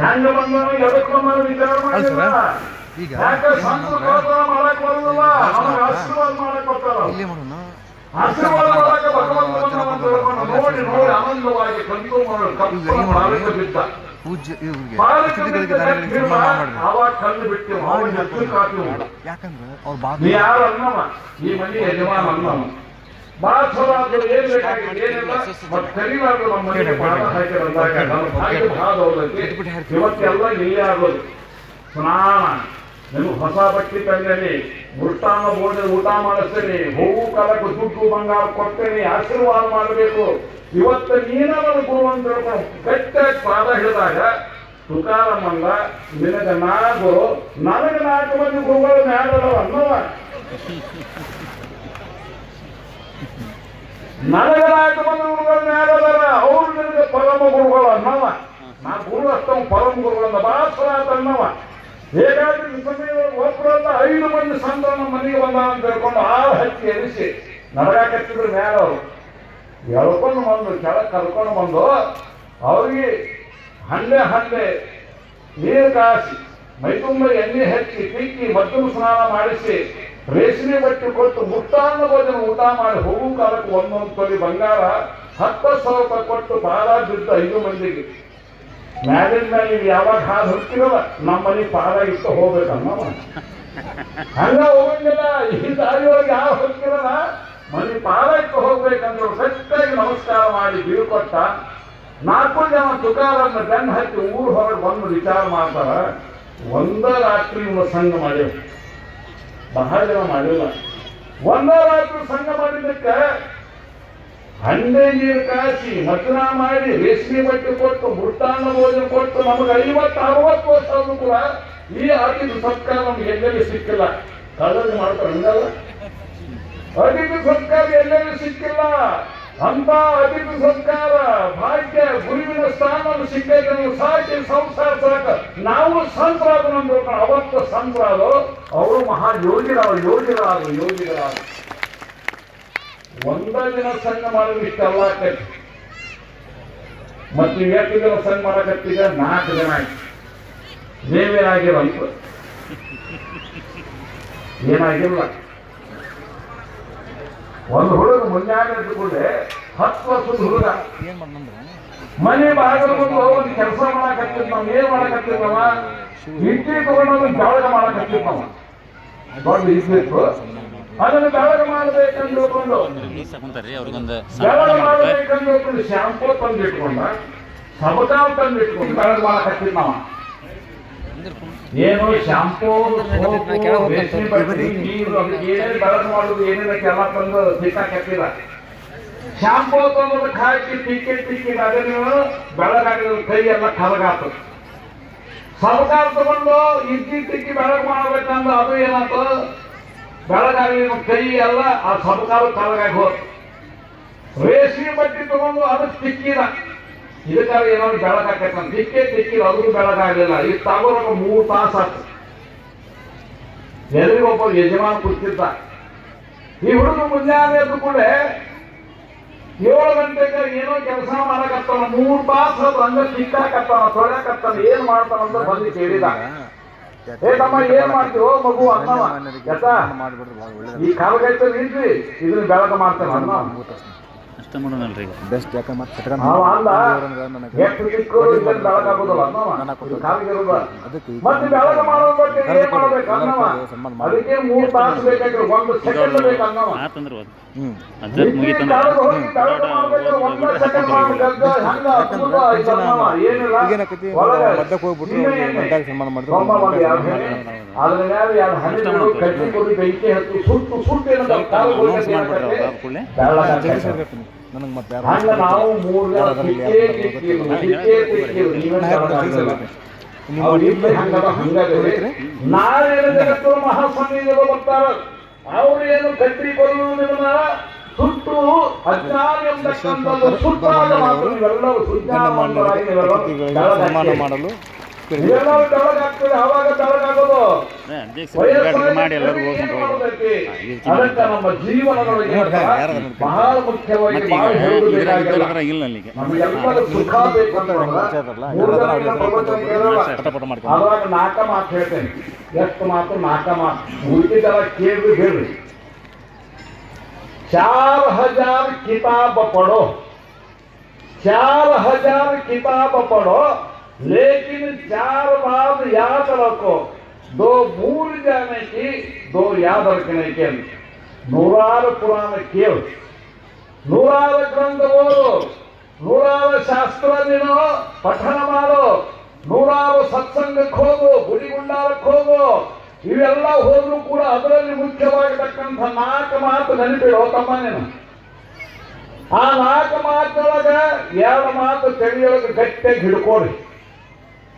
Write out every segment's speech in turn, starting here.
ಹೆಂಗ ಬಂದನು ಎದಕ್ಕೆ ಬಂದನು ವಿಚಾರ ಮಾಡಿಲ್ಲ. ಈಗ ಯಾಕ ಸಂತ ಪ್ರೋತ್ಸಾಹ ಮಾಡಕ್ ಬರುದಿಲ್ಲ ನಮಗೆ ಆಶೀರ್ವಾದ ಮಾಡಕ್ ಬರ್ತಾರ. ಇಲ್ಲೇ ಮಾಡೋಣ. ಆಶೀರ್ವಾದ ಭಗವಂತ ನೋಡಿ ನೋಡಿ ಆನಂದವಾಗಿ ಕಂತು ಮಾಡಿ ಕಪ್ಪು ಬಾಲಕ ಬಿದ್ದ ಪೂಜ್ಯ ಇವ್ರಿಗೆ ಬಾಲಕ ಅತಿಥಿಗಳಿಗೆ ಬಿದ್ದ ದಾನಿಗಳಿಗೆ ತೀರ್ಮ ಸನ್ಮಾನ ಮಾಡಿದ್ವಿ ಆವಾಗ ಕಲ್ಲು ಬಿಟ್ಟು ಕಾಪಿ ಯಾಕಂದ್ರೆ ಅವ್ರು ಯಾರು ಅನ್ನವ ಈ ಮನೆ ಯಜಮಾನ ಅನ್ನವ ಆದ್ರು ಏನ್ ಬೇಕಾಗಿದೆ ಏನಿಲ್ಲ? ಮತ್ ಕರಿಬಾರ್ದು ನಮ್ಮ ಮನೆಗೆ ಪಾದ ಹಾಕಿರ ಅಂದಾಗ ನಮ್ಮ ಭಾಗ್ಯ ಭಾಳ ಹೋಗ್ತೈತಿ ಇವತ್ತೆಲ್ಲ ಇಲ್ಲೇ ಆಗೋದು. ಸ್ನಾನ. ನಿಮ್ಗೆ ಹೊಸ ಬಟ್ಟೆ ತಂದೇನಿ ಮೃಷ್ಟಾನ ಬೋರ್ಡ್ ಊಟ ಮಾಡಿಸ್ತೇನೆ. ಹೂವು ಕಾಲಕ್ಕೆ ದುಡ್ಡು ಬಂಗಾರ ಕೊಡ್ತೇನೆ. ಆಶೀರ್ವಾದ ಮಾಡಬೇಕು. ಇವತ್ತು ನೀನ ನನ್ನ ಗುರು ಅಂತ ಹೇಳ್ಕೊಂಡು ಗಟ್ಟಿಯಾಗಿ ಪಾದ ಹಿಡಿದಾಗ ತುಕಾರಮ್ಮಂದ ನಿನಗೆ ನಾ ಗುರು ನನಗೆ ನಾಲ್ಕು ಮಂದಿ ಗುರುಗಳು ಮ್ಯಾಡಲ್ಲ ಅನ್ನವ. ನನಗೆ ನಾಲ್ಕು ಮಂದಿ ಗುರುಗಳು ಮ್ಯಾಲದಾರ ಅವ್ರು ನಿನಗೆ ಪರಮ ಗುರುಗಳು ಅನ್ನವ. ನಾ ಗುರು ಅಷ್ಟವ ಪರಮ ಗುರುಗಳಂದ ಬಾಸ್ರ ಅನ್ನವ. ಹೇಗಾದ್ರೂ ಸಮಯ ಒಬ್ಬರಲ್ಲ ಐದು ಮಂದಿ ಸಂತ ನಮ್ಮ ಮನೆಗೆ ಬಂದ ಅಂತ ಹೇಳ್ಕೊಂಡು ಆರು ಹಚ್ಚಿ ಎರಿಸಿ ನಡಗಾಕತ್ತಿದ್ರು ಮ್ಯಾಲ ಅವರು. ಎಳ್ಕೊಂಡು ಬಂದು ಕೆಳಗೆ ಕರ್ಕೊಂಡು ಬಂದು ಅವ್ರಿಗೆ ಹಂಡೆ ಹಂಡೆ ನೀರು ಕಾಸಿ, ಮೈ ತುಂಬ ಎಣ್ಣೆ ಹಚ್ಚಿ, ತಿಕ್ಕಿ ಮದ್ದು ಸ್ನಾನ ಮಾಡಿಸಿ ರೇಷ್ಮೆ ಬಟ್ಟೆ ಕೊಟ್ಟು ಮುಕ್ತಾನ್ನ ಭೋಜನ ಊಟ ಮಾಡಿ ಹೋಗು ಕಾಲಕ್ಕೆ ಒಂದೊಂದು ತೊಲಿ ಬಂಗಾರ, ಹತ್ತು ಸಾವಿರ ಕೊಟ್ಟು ಬಾಳ ಬಿದ್ದು ಐದು ಮಂದಿಗೆ. ಮ್ಯಾಲಿನ ಮೇಲೆ ನೀವು ಯಾವಾಗ ಹಾಲು ಹೋಗ್ತಿರಲ್ಲ ನಮ್ಮಲ್ಲಿ ಪಾದ ಇಟ್ಟು ಹೋಗ್ಬೇಕಮ್ಮ ಹಂಗ ಹೋಗಂಗಿಲ್ಲ, ಈ ದಾರಿಯೊಳಗೆ ಯಾವ ಹೋಗ್ತಿರಲ್ಲ ಮನೆ ಪಾಲ ಇಟ್ಟು ಹೋಗ್ಬೇಕಂದ್ರೆ ಗಟ್ಟಿಯಾಗಿ ನಮಸ್ಕಾರ ಮಾಡಿ ಬೀಳ್ಕೊಟ್ಟ ನಾಲ್ಕು ಜನ ತುಕಾರನ್ನ ಬೆನ್ನ ಹಚ್ಚಿ ಊರು ಹೊರಗೆ ಬಂದು ವಿಚಾರ ಮಾಡ್ತಾರ. ಒಂದ ರಾತ್ರಿ ಸಂಘ ಮಾಡ್ಯವು ಬಹಳ ಜನ ಮಾಡಿಲ್ಲ. ಒಂದ ರಾತ್ರಿ ಸಂಘ ಮಾಡಿದ್ದಕ್ಕೆ ಹಂಡೆ ನೀರು ಕಾಸಿ ಮತನ ಮಾಡಿ ರೇಷ್ಮೆ ಬಟ್ಟೆ ಕೊಟ್ಟು, ಮೃತಾನ್ನ ಭೋಜನ ಕೊಟ್ಟು ನಮಗೆ ಐವತ್ತು ಅರವತ್ತು ವರ್ಷ ಆದ್ರೂ ಕೂಡ ಈ ಅತಿಥಿ ಸತ್ಕಾರ ನಮ್ಗೆ ಎಲ್ಲೆಲ್ಲಿ ಸಿಕ್ಕಿಲ್ಲ. ಕಳ್ಳರು ಮಾಡ್ತಾರೆ ಹಂಗಲ್ಲ. ಅತಿಥಿ ಸತ್ಕಾರ ಎಲ್ಲೆಲ್ಲಿ ಸಿಕ್ಕಿಲ್ಲ? ಅಂತ ಅತಿಥಿ ಸತ್ಕಾರ ಭಾಗ್ಯ, ಗುರುವಿನ ಸ್ಥಾನ ಸಿಕ್ಕೈತೆ ಸಾಕಿ, ಸಂಸಾರ ಸಾಕ. ನಾವು ಸಂತರಾದ ನಮ್ದು ಅವತ್ತು ಸಂತರಾದ ಅವರು ಮಹಾ ಯೋಗಿರಾದ ಯೋಗಿರಾದ ಯೋಗಿರಾದ ಒಂದ ದಿನ ಸಂಘ ಮಾಡೋದು ಇಷ್ಟೆಲ್ಲ ಆಕೈತಿ ಮತ್ತು ಎಷ್ಟು ದಿನ ಸಂಘ ಮಾಡಕತ್ತಿದ ನಾಲ್ಕು ದಿನ ಆಯ್ತು. ನೀವೇನಾಗಿರಂತ ಏನಾಗಿಲ್ಲ? ಒಂದು ಹುಡುಗ ಮುಂಜಾನೆ ಹತ್ತು ವರ್ಷದ ಹುಡುಗ. ಮನೆ ಬಾಗಿಲು ಮುಂದೆ ಒಂದು ಕೆಲಸ ಮಾಡಕತ್ತಿದ್ ನಾವ್ ಏನ್ ಮಾಡಕತ್ತಿದ್ನವ ಇಡ್ಲಿ ತಗೊಂಡು ಬೆಳಗ ಮಾಡಕತ್ತಿದ್ನವ ದೊಡ್ಡ ಇದ್ದಿತ್ತು ಅದನ್ನು ಬೆಳಗ ಮಾಡಬೇಕಂತ ಹೇಳ್ಕೊಂಡು ಶಾಂಪು ತಂದಿಟ್ಕೊಂಡ ಬೆಳಗ ತಂದಿಟ್ಕೊಂಡು ಹೇಳ್ಕೊಂಡು ಶಾಂಪೂ ತಂದು ಇಟ್ಕೊಂಡ ಸಬಕಾವ್ ತಂದು ಇಟ್ಕೊಂಡು ಬೆಳಗ ಮಾಡಕತ್ತಿದ್ ನಾವ ಏನು ಶಾಂಪೂ ರೇಷ್ಮೆ ಬಟ್ಟೆ ನೀರು ಅದಕ್ಕೆ ಏನೇನು ಬೆಳಗ ಮಾಡುದು ಏನೇನಕ್ಕೆಲ್ಲ ತಂದು ತಿಕ್ಕಾಕತ್ತಿಲ್ಲ ಶಾಂಪೂ ತಗೊಂಡು ಹಾಕಿ ತಿಕ್ಕಿ ತಿಕ್ಕಿ ಅದನ್ನು ನೀವು ಬೆಳಗಾಗಿದ ಕೈ ಎಲ್ಲ ಕಲಗಾತು. ಸರ್ಕಾರ ತಗೊಂಡು ಇಕ್ಕಿ, ತಿಕ್ಕಿ ಬೆಳಗ್ ಮಾಡ್ಬೇಕಂದ್ರೆ ಅದು ಏನಾಯ್ತು ಬೆಳಗಾಗಿ ಕೈ ಎಲ್ಲ ಆ ಸರ್ಕಾರ ಕಲಗಾಗಿ ಹೋದ್ ರೇಷ್ಮೆ ಬಟ್ಟೆ ತಗೊಂಡು ಅದು ತಿಕ್ಕಿದ. ಇದಕ್ಕಾಗಿ ಏನಾದ್ರು ಬೆಳಗಾಕೈತಂತ. ತಿಕ್ಕೇ, ತಿಕ್ಕಿ, ಅದು ಬೆಳಗಾಗಲಿಲ್ಲ. ಈ ತಗೊಂಡ ಮೂರು ತಾಸು ಆಯ್ತು. ಎಲ್ರಿಗೊಬ್ಬ ಯಜಮಾನ ಕೂತಿದ್ದ. ಈ ಹುಡುಗ ಮುಂಜಾನೆ ಎದ್ದು ಕೂಡ ಏಳು ಗಂಟೆಗೆ ಏನೋ ಕೆಲಸ ಮಾಡಕತ್ತಾನ ಮೂರ್ ಪಾಸ್ ಹಂಗ ತಿಕ್ಕಾಕತ್ತಾನ ತೊಳ್ಯಾಕತ್ತಾನ ಏನ್ ಮಾಡ್ತಾನ ಅಂತ ಬಂದು ಕೇಳಿದ. ಏ ತಮ್ಮ ಏನ್ ಮಾಡ್ತೀವೋ ಮಗು ಅನ್ನವ. ಈ ಕಾಲಕೈತ ನಿಂತ್ರಿ ಇದನ್ನ ಬೆಳಕ ಮಾಡ್ತಾನ ಅನ್ನ ಅಷ್ಟ ಮಾಡೋಣಲ್ರಿ ಈಗ. ಬೆಸ್ಟ್ ಯಾಕಂದ್ರೆ ಮತ್ತೆ ಕಟ್ಕೊಂಡು ಅದಕ್ಕೆ ಸನ್ಮಾನ ಮಾಡಿ. ಹ್ಞೂ ಅಜ್ಜರ್ ಮುಗಿತಂದ್ರ ಈಗೇನಾಕತಿ ಮದ್ದಕ್ಕೆ ಹೋಗ್ಬಿಟ್ರು ಮದ್ದಾಗ ಸನ್ಮಾನ ಮಾಡಿದ್ರು ಅನೌನ್ಸ್ ಕೂಡಲೇ? ನನಗೆ ಮತ್ತೆ ಯಾರು. ಅವ್ರು ಏನು ಕಟ್ಟಿ ಸುಟ್ಟು ಸನ್ಮಾನ ಬೆಳಗಾಗ್ತೀರಿ. ಮಾಡಲು ನೀವೆಲ್ಲರೂ ಬೆಳಗಾಗ್ತೀರಿ ಅವಾಗ ಬೆಳಗಾಗೋದು ಅಧ್ಯಕ್ಷ ಉದ್ಘಾಟನೆ ಮಾಡಿ ಎಲ್ಲರೂ ಹೋಗ್ಕೊಂಡು ಹೋಗೋದು ಅದಕ್ಕೆ ನಮ್ಮ ಜೀವನದೊಳಗೆ ಬಹಳ ಮುಖ್ಯವಾಗಿ ಮತ್ತೆ ಬಹಳ ಈಗ ಹೇಳುವುದು ಇದ್ರಾಗ ಬೇಕಾಗಿಲ್ಲ. ಇದ್ರಾಗ ಇಲ್ಲ ಅಲ್ಲಿಗೆ ನಮಗೆಲ್ಲರೂ ಸುಖ ಬೇಕು ಅಂತಂದ್ರೆ ಮೂರು ಜನ ಪ್ರವಚನ ಕೇಳಲ್ಲ. ಪಟಪಟ ಮಾಡ್ಕೊಂಡು ಅದ್ರಾಗ ನಾಲ್ಕ ಮಾತು ಹೇಳ್ತೇನೆ ಎಷ್ಟು ಮಾತು ನಾಲ್ಕ ಮಾತು ಉಳಿದಿದ್ದೆಲ್ಲ ಕೇಳಿ ಬೇಡ್ರಿ चार हजार किताब पढ़ो चार हजार किताब पढ़ो लेकिन चार बात याद रखो दो भूल जाने की दो याद रखने के ನೂರಾರು ಪುರಾಣ ಕೇಳು ನೂರಾರು ಗ್ರಂಥ ಓದು ನೂರಾರು ಶಾಸ್ತ್ರ ನೀನು ಪಠಣ ಮಾಡು ನೂರಾರು ಸತ್ಸಂಗಕ್ಕೆ ಹೋಗು ಗುಡಿಗುಂಡಾರಕ್ಕೆ ಹೋಗು ಇವೆಲ್ಲ ಹೋದ್ರು ಕೂಡ ಅದರಲ್ಲಿ ಮುಖ್ಯವಾಗಿರ್ತಕ್ಕಂಥ ನಾಲ್ಕು ಮಾತು ನೆನಪಿಡೋ ತಮ್ಮ ನೀನು ಆ ನಾಲ್ಕು ಮಾತೊಳಗ ಎರಡು ಮಾತು ತಿಳಿಯೊಳಗೆ ಗಟ್ಟಿಯಾಗಿ ಹಿಡ್ಕೊಳ್ರಿ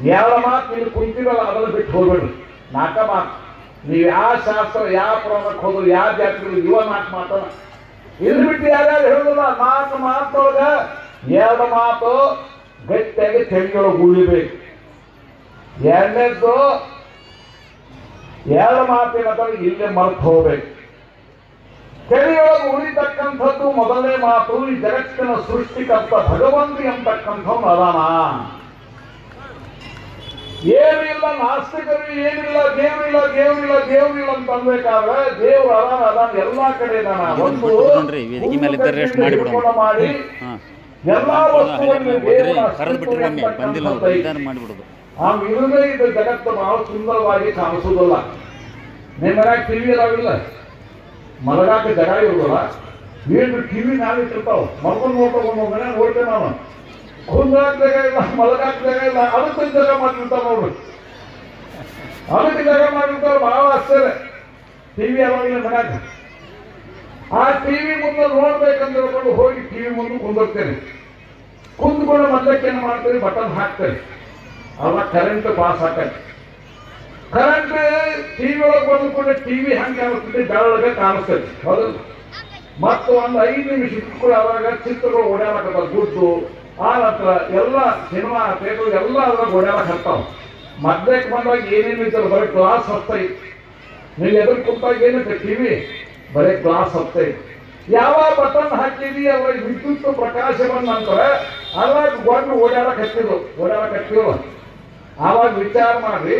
ಎರಡು ಮಾತು ನೀನು ಕುಂತಿರಲ್ಲ ಅದನ್ನು ಬಿಟ್ಟು ಹೋಗ್ಬೇಡ್ರಿ ನಾಲ್ಕ ಮಾತು. ನೀವು ಯಾವ ಶಾಸ್ತ್ರ ಯಾವ ಪುರಾಣಕ್ಕೆ ಹೋದ್ರು ಯಾವ ಜಾತಿ ಇವ ನಾಲ್ಕು ಮಾತನ ಇಲ್ಲಿ ಬಿಟ್ಟು ಯಾರ್ಯಾರು ಹೇಳುದಿಲ್ಲ ಮಾತು ಮಾತೊಳಗ ಎರಡು ಮಾತು ಗಟ್ಟಿಯಾಗಿ ತೆಂಗಳು ಉಳಿಬೇಕು ಎರಡನೇದ್ದು ಎರಡು ಮಾತಿನ ಇಲ್ಲೇ ಮರ್ತು ಹೋಗ್ಬೇಕು. ತೆರೆಯೊಳಗೆ ಉಳಿತಕ್ಕಂಥದ್ದು ಮೊದಲನೇ ಮಾತು, ಈ ಜಗತ್ತಿನ ಸೃಷ್ಟಿಕರ್ತ ಭಗವಂತ ಎಂಬತಕ್ಕಂಥವ್ನು ಅದಾನ ಏನಿಲ್ಲ ನಾಸ್ತಿಕರು ಏನಿಲ್ಲ ದೇವ್ರಿಲ್ಲ ದೇವ್ರಿಲ್ಲ ದೇವ್ರಿಲ್ಲ ಅಂತ ಅನ್ಬೇಕಾದ್ರೆ ದೇವ್ರ ಅದಾನ ಅದಾನ ಎಲ್ಲಾ ಕಡೆ ಮಾಡಿ ಹಾಂ. ಎಲ್ಲಾ ವಸ್ತುಗಳನ್ನು ಇದು ಜಗತ್ತು ಬಹಳ ಸುಂದರವಾಗಿ ಕಾಣಿಸುವುದಿಲ್ಲ ನಿಮ್ಮ ಮನ್ಯಾಗ ಟಿವಿ ಅದಾವಿಲ್ಲ ಮಲಗಾಕ ಜಗ ಇರುವುದಿಲ್ಲ ಏನು ಟಿವಿ ನಾವಿಟ್ಟಿರ್ತಾವ ಮಲ್ಕೊಂಡು ನೋಡ್ಕೊಂಡು ಮನೆ ನೋಡ್ತೇವೆ ನಾನು. ಕುಂದಾಕ ಜಾಗ ಇಲ್ಲ ಮಲಗಾಕ ಜಾಗ ಇಲ್ಲ ಅದಕ್ಕೆ ಜಾಗ ಮಾಡಿರ್ತಾರ ನೋಡ್ರಿ. ಅದಕ್ಕೆ ಜಾಗ ಮಾಡಿರ್ತಾರ ಬಹಳ ಆಶ್ಚರ್ಯ. ಟಿವಿ ಅದಾವಿಲ್ಲ ಮನ್ಯಾಗ? ಆ ಟಿವಿ ಮುಂದೆ ನೋಡ್ಬೇಕಂತ ಹೇಳ್ಕೊಂಡು ಹೋಗಿ ಟಿವಿ ಮುಂದೆ ಕುಂದಿರ್ತೇನೆ. ಕುಂದ್ಕೊಂಡು ಮೊದಲಕ್ಕೆ ಏನು ಮಾಡ್ತೀರಿ ಬಟನ್ ಹಾಕ್ತೇನೆ. ಅವಾಗ ಕರೆಂಟ್ ಪಾಸ್ ಆಕೈತಿ ಕರೆಂಟ್ ಟಿವಿ ಒಳಗೆ ಬಂದ್ಕೊಂಡು ಟಿವಿ ಹಂಗೆ ಕಾಣಿಸ್ತದೆ ಬೆಳಗ್ಗೆ ಕಾಣಿಸ್ತೈತಿ ಹೌದು ಮತ್ತು ಒಂದು ಐದು ನಿಮಿಷ ಇಟ್ಕೊಂಡು ಅವಾಗ ಚಿತ್ರಗಳು ಓಡಾಡಕತ್ತಾವ, ಗುಡ್ಡು. ಆ ನಂತರ ಎಲ್ಲ ಸಿನಿಮಾ ಥಿಯೇಟರ್ ಎಲ್ಲ ಅದ್ರಾಗ ಓಡಾಡಕ್ ಹತ್ತಾವ ಮಧ್ಯಕ್ಕೆ ಬಂದಾಗ ಏನೇನು ಇದ್ದಾರೆ ಬರೀ ಗ್ಲಾಸ್ ಹತ್ತೈತಿ ನೀವು ಎದುರು ಕುಂತಾಗ ಏನೈತೆ ಟಿವಿ ಬರೀ ಗ್ಲಾಸ್ ಹತ್ತೈತಿ ಯಾವ ಬಟನ್ ಹಾಕಿದಿ ಅವಾಗ ವಿದ್ಯುತ್ ಪ್ರಕಾಶ ಬಂದ ನಂತರ ಅವಾಗ ಗೊಂಡು ಓಡಾಡಕ್ ಹತ್ತಿದ್ರು. ಓಡಾಡಕ್ ಹತ್ತಿದ್ರು. ಆವಾಗ ವಿಚಾರ ಮಾಡ್ರಿ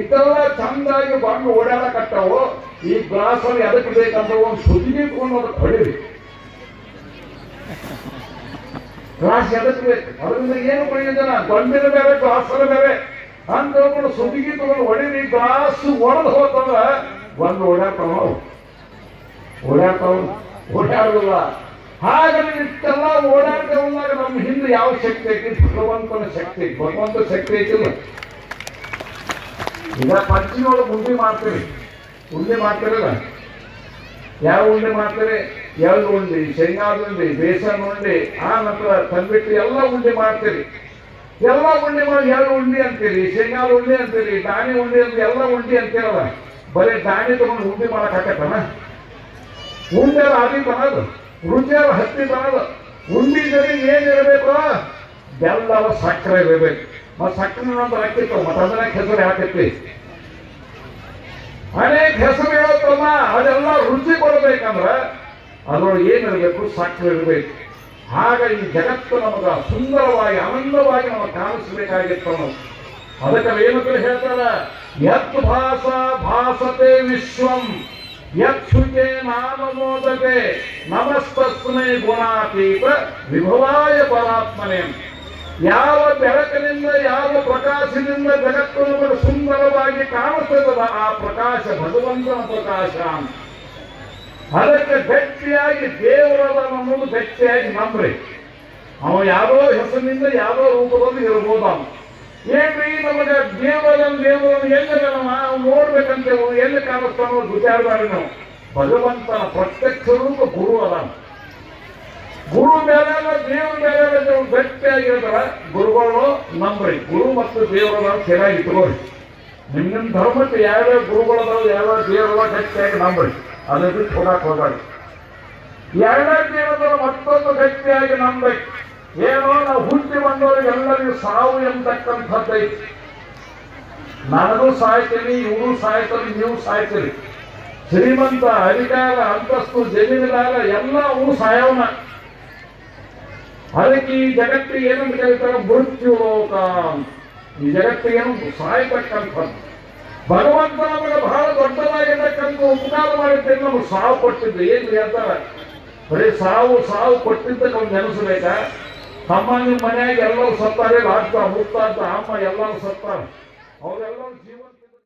ಇದೆಲ್ಲ ಚಂದಾಗಿ ಬಂದು ಓಡಾಡಕತ್ತಾವು ಈ ಗ್ಲಾಸ್ ಅಲ್ಲಿ ಎದಕ್ಕೆ ಬೇಕಂತ ಒಂದು ಸುದ್ದಿ ಅದಕ್ಕೆ ಹೊಡಿರಿ. ಗ್ಲಾಸ್ ಎದಕ್ಕೆ ಬೇಕು ಅದರಿಂದ ಏನು ಪ್ರಯೋಜನ? ಗಂಡಿನ ಬೇರೆ ಗ್ಲಾಸರ ಬೇರೆ ಅಂತ ಹೇಳ್ಕೊಂಡು ಸುದ್ದಿಗೆ ತಗೊಂಡು ಹೊಡೀರಿ ಗ್ಲಾಸ್ ಒಡೆದು ಹೋತಂದ್ರ ಒಂದು ಓಡಾಡ್ತಾವ ಓಡಾಡ್ತಾವ ಓಡಾಡುದಿಲ್ಲ ಹಾಗೆ ಇಷ್ಟೆಲ್ಲ ಓಡಾಡ್ತಾವಾಗ ನಮ್ಮ ಹಿಂದೆ ಯಾವ ಶಕ್ತಿ ಐತಿ? ಭಗವಂತನ ಶಕ್ತಿ. ಭಗವಂತ ಶಕ್ತಿ ಐತಿಲ್ಲ. ಈಗ ಪಂಚಿನೊಳಗೆ ಉಂಡಿ ಮಾಡ್ತೀರಿ. ಉಂಡಿ ಮಾಡ್ತೀರಲ್ಲ? ಯಾವ ಉಂಡೆ ಮಾಡ್ತೀರಿ? ಎಳ್ಳು ಉಂಡಿ ಶೇಂಗಾದ ಉಂಡಿ ಬೇಸನ್ ಉಂಡಿ ಆ ನಂತರ ತಂದ್ಬಿಟ್ಟು ಎಲ್ಲ ಉಂಡಿ ಮಾಡ್ತೀರಿ ಎಲ್ಲ ಉಂಡೆ ಮಾಡಿ ಎಳ್ಳು ಉಂಡಿ ಅಂತೀರಿ ಶೇಂಗಾದ ಉಂಡಿ ಅಂತೀರಿ ದಾಣಿ ಉಂಡಿ ಅಂತ ಎಲ್ಲ ಉಂಡಿ ಅಂತೀರಲ್ಲ ಬರೀ ದಾಣಿ ತಗೊಂಡು ಉಂಡಿ ಮಾಡಕ್ ಹಾಕತ್ತನ ಉಂಡೆ ಆದಿ ಬರೋದು ರುಚಿಯಾದ ಹತ್ತಿ ಬರೋದು ಉಂಡಿ ಜೊತೆ ಏನಿರಬೇಕು ಬೆಲ್ಲವ ಸಕ್ಕರೆ ಇರಬೇಕು. ಮತ್ತು ಸಕ್ಕರೆ ನಂತರ ಹಾಕಿತ್ತು ಮತ್ತು ಅದನ್ನ ಹೆಸರು ಹಾಕೈತಿ ಅನೇಕ ಹೆಸರು ಹೇಳತ್ತಮ್ಮ ಅದೆಲ್ಲ ರುಚಿ ಕೊಡಬೇಕಂದ್ರೆ ಅದ್ರೊಳಗೆ ಏನಿರಬೇಕು ಸಕ್ಕರೆ ಇರಬೇಕು. ಆಗ ಈ ಜಗತ್ತು ನಮಗ ಸುಂದರವಾಗಿ, ಆನಂದವಾಗಿ ನಮಗೆ ಕಾಣಿಸಬೇಕಾಗಿತ್ತು ನಾವು ಅದಕ್ಕೆ ಏನಂತ ಹೇಳ್ತಾರ ಯತ್ ಭಾಸ ಭಾಸತೆ ವಿಶ್ವಂ, ಯತ್ ಶುಚೆ ನಾಮಮೋದತೆ ನಮಸ್ತಸ್ಮೈ ಗುಣಾತೀತ ವಿಭವಾಯ ಪರಾತ್ಮನೆ. ಯಾವ ಬೆಳಕಿನಿಂದ, ಯಾವ ಪ್ರಕಾಶದಿಂದ ಜಗತ್ತು ನಮಗೆ ಸುಂದರವಾಗಿ ಕಾಣಿಸ್ತದ ಆ ಪ್ರಕಾಶ ಭಗವಂತನ ಪ್ರಕಾಶ. ಅದಕ್ಕೆ ಗಟ್ಟಿಯಾಗಿ ದೇವರದ ನಮ್ಮನ್ನು ಗಟ್ಟಿಯಾಗಿ ನಂಬ್ರಿ. ಅವ ಯಾರೋ ಹೆಸರಿನಿಂದ ಯಾರೋ ರೂಪದಲ್ಲಿ ಇರ್ಬೋದು ಏನ್ರಿ ನಮಗೆ ದೇವರನ್ನ ದೇವರನ್ನು ಎಲ್ಲಿ ನಾವು ನೋಡ್ಬೇಕಂತ ಎಲ್ಲಿ ಕಾಣಿಸ್ತಾನೋ ವಿಚಾರದಾರಿ ನಾವು. ಭಗವಂತನ ಪ್ರತ್ಯಕ್ಷ ರೂಪ ಗುರು ಅದ ಗುರು ಮೇಲೆ ದೇವ್ರ ನೀವು ಗಟ್ಟಿಯಾಗಿರ್ತಾರ ಗುರುಗಳು ನಂಬ್ರಿ. ಗುರು ಮತ್ತು ದೇವರ ಚೆನ್ನಾಗಿ ಇಟ್ಕೋರಿ ನಿಮ್ಮ ನಿಮ್ ಧರ್ಮಕ್ಕೆ ಯಾವ್ಯಾವ ಗುರುಗಳದಾವ, ಯಾವ್ಯಾವ ದೇವರ ಗಟ್ಟಿಯಾಗಿ ನಂಬ್ರಿ. ಅದನ್ನ ಕೂಡ ಹೋಗ್ಬೇಡಿ ಎರಡನೇ ಮತ್ತೊಂದು ವ್ಯಕ್ತಿಯಾಗಿ ನಂಬಬೇಕು ಏನೋ ನಾವು ಹುಟ್ಟಿ ಬಂದವರಿಗೆ ಎಲ್ಲರಿಗೂ ಸಾವು ಎಂಬತಕ್ಕಂಥದ್ದೈತಿ ನಾನು ಸಾಯ್ತೀನಿ ಇವರು ಸಾಯ್ತೀನಿ ನೀವು ಸಾಯ್ತೀರಿ. ಶ್ರೀಮಂತ ಅಧಿಕಾರ ಅಂತಸ್ತು, ಜಮೀನುದಾರ ಎಲ್ಲ ಅವು ಸಾಯವನ ಅದಕ್ಕೆ ಈ ಜಗತ್ತಿಗೆ ಏನಂತ ಕರೀತಾರೆ ಮೃತ್ಯು ಲೋಕ. ಈ ಜಗತ್ತಿಗೆ ಏನು ಸಾಯ್ತಕ್ಕಂಥದ್ದು. ಭಗವಂತ ನಮಗೆ ಬಹಳ ದೊಡ್ಡದಾಗಿರ್ತಕ್ಕಂಥ ಉಪಕಾರ ಮಾಡಿದ್ದೇನೆ ನಮಗೆ ಸಾವು ಕೊಟ್ಟಿದ್ದು ಏನು ಹೇಳ್ತಾರೆ ಬರೀ ಸಾವು ಸಾವು ಕೊಟ್ಟಿದ್ದ ನಮ್ಗೆ ನೆನೆಸ್ಬೇಕಾ? ತಮ್ಮ ನಿಮ್ಮ ಮನೆಯಾಗ ಎಲ್ಲರೂ ಸತ್ತಾರೆ ಆಗ್ತಾ ಮುಕ್ತಾತ ಅಮ್ಮ ಎಲ್ಲರೂ ಸತ್ತಾರೆ. ಅವರೆಲ್ಲರೂ ಜೀವನ